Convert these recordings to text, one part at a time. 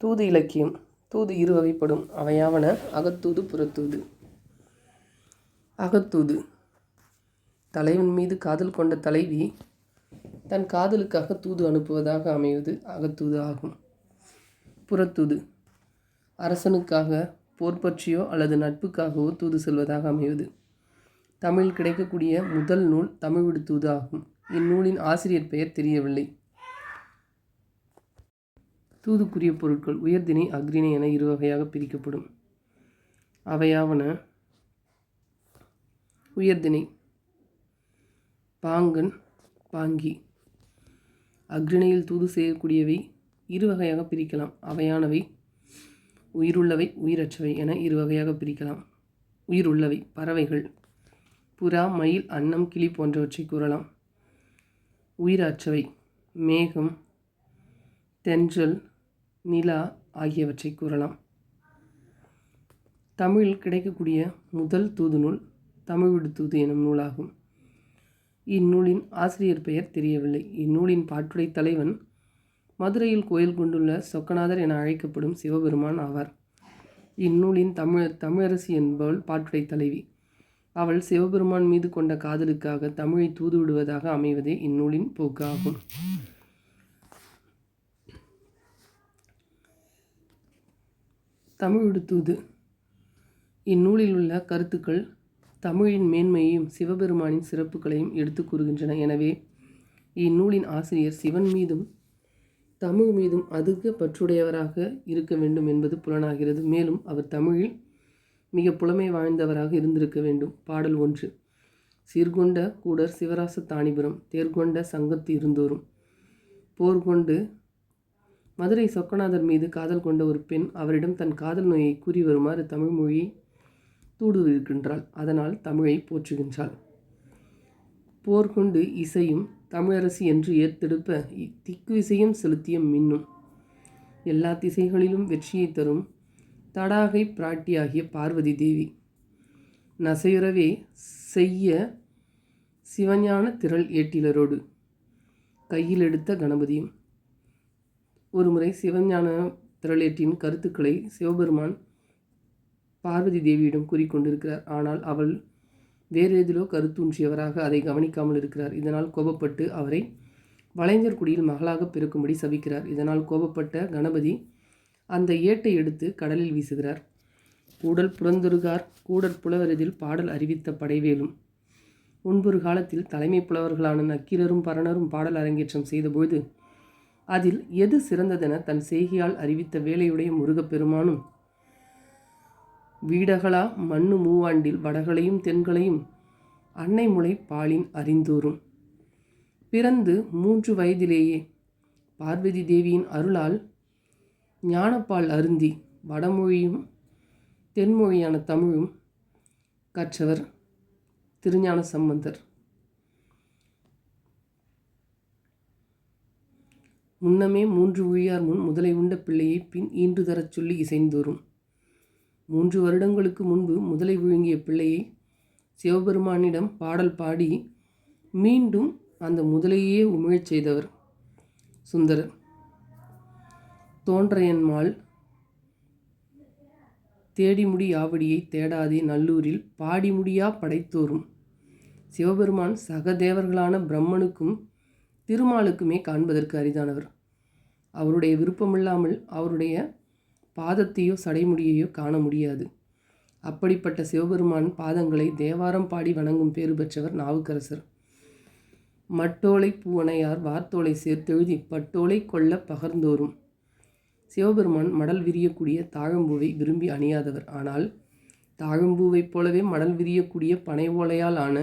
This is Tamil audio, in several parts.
தூது இலக்கியம் தூது இரு வகைப்படும். அவையாவன அகத்தூது புறத்தூது. அகத்தூது. தலைவன் மீது காதல் கொண்ட தலைவி தன் காதலுக்காக தூது அனுப்புவதாக அமைவது அகத்தூது ஆகும். புறத்தூது. அரசனுக்காக போர் பற்றியோ அல்லது நட்புக்காகவோ தூது செல்வதாக அமைவது. தமிழில் கிடைக்கக்கூடிய முதல் நூல் தமிழ் விடு தூது ஆகும். இந்நூலின் ஆசிரியர் பெயர் தெரியவில்லை. தூதுக்குரிய பொருட்கள் உயர்தினை அக்ரிணை என இரு வகையாக பிரிக்கப்படும். அவையாவன உயர்தினை பாங்கன் பாங்கி. அக்ரிணையில் தூது செய்யக்கூடியவை இரு வகையாக பிரிக்கலாம். அவையானவை உயிருள்ளவை உயிரற்றவை என இரு வகையாக பிரிக்கலாம். உயிருள்ளவை பறவைகள் புறா மயில் அன்னம் கிளி போன்றவற்றை கூறலாம். உயிரற்றவை மேகம் தென்றல் நிலா ஆகியவற்றை கூறலாம். தமிழில் கிடைக்கக்கூடிய முதல் தூது நூல் தமிழ் விடு தூது எனும் நூலாகும். இந்நூலின் ஆசிரியர் பெயர் தெரியவில்லை. இந்நூலின் பாட்டுடை தலைவன் மதுரையில் கோயில் கொண்டுள்ள சொக்கநாதர் என அழைக்கப்படும் சிவபெருமான் ஆவார். இந்நூலின் தமிழ் தமிழரசி என்பவள் பாட்டுடை தலைவி. அவள் சிவபெருமான் மீது கொண்ட காதலுக்காக தமிழை தூது விடுவதாக அமைவதே இந்நூலின் போக்கு ஆகும். தமிழ் தூது இந்நூலில் உள்ள கருத்துக்கள் தமிழின் மேன்மையையும் சிவபெருமானின் சிறப்புகளையும் எடுத்து கூறுகின்றன. எனவே இந்நூலின் ஆசிரியர் சிவன் மீதும் தமிழ் மீதும் அதிக பற்றுடையவராக இருக்க வேண்டும் என்பது புலனாகிறது. மேலும் அவர் தமிழில் மிக புலமை வாய்ந்தவராக இருந்திருக்க வேண்டும். பாடல் ஒன்று சீர்கொண்ட கூடர் சிவராச தாணிபுரம் தேர்கொண்ட சங்கத்து இருந்தோறும் போர்கொண்டு மதுரை சொக்கநாதர் மீது காதல் கொண்ட ஒரு பெண் அவரிடம் தன் காதல் நோயை கூறி வருமாறு தமிழ் மொழியை தூடுவிருக்கின்றாள் அதனால் தமிழை போற்றுகின்றாள். போர்கொண்டு இசையும் தமிழரசி என்று ஏத்தெடுப்ப திக்கு இசையும் செலுத்திய மின்னும். எல்லா திசைகளிலும் வெற்றியை தரும் தடாகை பிராட்டியாகிய பார்வதி தேவி. நசையுறவே செய்ய சிவஞான திரள் ஏட்டிலரோடு கையில் எடுத்த கணபதியும் ஒருமுறை சிவஞான திரளேட்டின் கருத்துக்களை சிவபெருமான் பார்வதி தேவியிடம் கூறிக்கொண்டிருக்கிறார் ஆனால் அவள் வேறு எதிலோ கருத்தூன்றியவராக அதை கவனிக்காமல் இருக்கிறார். இதனால் கோபப்பட்டு அவரை வளைஞர் குடியில் மகளாக பிறக்கும்படி சபிக்கிறார். இதனால் கோபப்பட்ட கணபதி அந்த ஏட்டை எடுத்து கடலில் வீசுகிறார். கூடல் புறந்தொருகார் கூடற் புலவரதில் பாடல் அறிவித்த படைவேலும். முன்பொரு காலத்தில் தலைமை புலவர்களான நக்கீரரும் பரணரும் பாடல் அரங்கேற்றம் செய்தபோது அதில் எது சிறந்ததென தன் செய்கையால் அறிவித்த வேலையுடைய முருகப்பெருமானும் வீடகளா மண்ணு மூவாண்டில் வடகளையும் தென்களையும் அன்னை முளை பாலின் அறிந்தோறும் பிறந்து மூன்று வயதிலேயே பார்வதி தேவியின் அருளால் ஞானப்பால் அருந்தி வடமொழியும் தென்மொழியான தமிழும் கற்றவர் திருஞான சம்பந்தர். முன்னமே மூன்று ஊழியார் முன் முதலை உண்ட பிள்ளையை பின் ஈன்று தரச் சொல்லி இசைந்தோறும். மூன்று வருடங்களுக்கு முன்பு முதலை விழுங்கிய பிள்ளையை சிவபெருமானிடம் பாடல் பாடி மீண்டும் அந்த முதலையே உமிழச் செய்தவர் சுந்தரர். தோன்றையன்மாள் தேடிமுடி யாவடியை தேடாதே நல்லூரில் பாடிமுடியா படைத்தோறும். சிவபெருமான் சகதேவர்களான பிரம்மனுக்கும் திருமாலுக்குமே காண்பதற்கு அரிதானவர். அவருடைய விருப்பமில்லாமல் அவருடைய பாதத்தையோ சடைமுடியையோ காண முடியாது. அப்படிப்பட்ட சிவபெருமான் பாதங்களை தேவாரம் பாடி வணங்கும் பேறு பெற்றவர் நாவுக்கரசர். மட்டோலை பூவனையார் வார்த்தோலை சேர்த்தெழுதி பட்டோலை கொள்ள பகர்ந்தோறும். சிவபெருமான் மடல் விரியக்கூடிய தாழம்பூவை விரும்பி அணியாதவர். ஆனால் தாழம்பூவைப் போலவே மடல் விரியக்கூடிய பனை ஓலையால் ஆன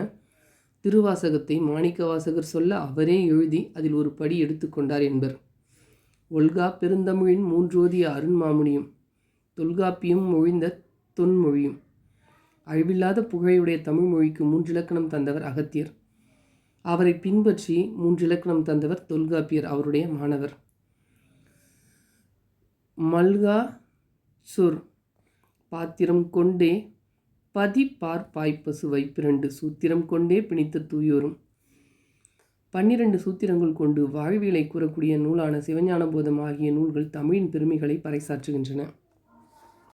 திருவாசகத்தை மாணிக்க வாசகர் சொல்ல அவரே எழுதி அதில் ஒரு படி எடுத்துக்கொண்டார் என்பர். ஒல்கா பெருந்தமிழின் மூன்றோதிய அருண்மாமுனியும் தொல்காப்பியும் மொழிந்த தொன்மொழியும் அழிவில்லாத புகழையுடைய தமிழ் மொழிக்கு மூன்றிலக்கணம் தந்தவர் அகத்தியர். அவரை பின்பற்றி மூன்றிலக்கணம் தந்தவர் தொல்காப்பியர் அவருடைய மாணவர். மல்கா சுர் பாத்திரம் கொண்டே பதி பார் பாய்ப்பசு வைப்பிரண்டு சூத்திரம் கொண்டே பிணித்த தூயோரும். பன்னிரண்டு சூத்திரங்கள் கொண்டு வாழ்வியலை கூறக்கூடிய நூலான சிவஞான போதம் ஆகிய நூல்கள் தமிழின் பெருமைகளை பறைசாற்றுகின்றன.